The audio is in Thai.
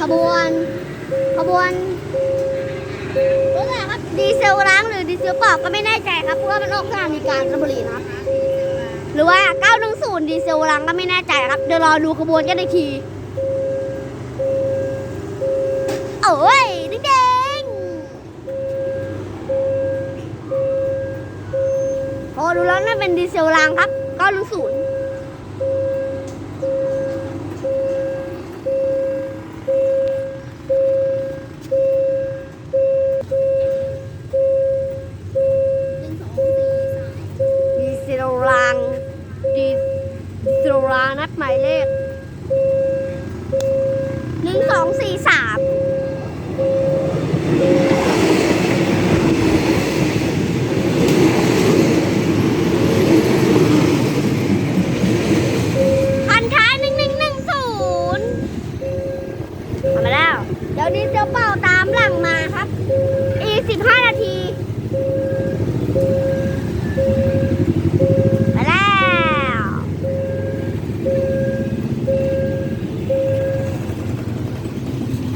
ขบวนขบวนรถอะไรครับดีเซลล้างหรือดีเซลปล่าก็ไม่แน่ใจครับเพราะว่ามันออกสถานีการชลบุรีนะครับหรือว่า 910 ดีเซลล้างก็ไม่แน่ใจครับเดี๋ยวรอดูขบวนกันอีกทีโอ้ยแดงพอดูแล้วน่าเป็นดีเซลล้างครับ 910 เซลรานัดหมายเลขหนึ่งสองสี่สามพันท้ายหนึ่งหนึ่งหนึ่งศูนย์ทำมาแล้ว เดี๋ยวดีเซลเป่าตามหลังมาครับ อีกสิบห้านาที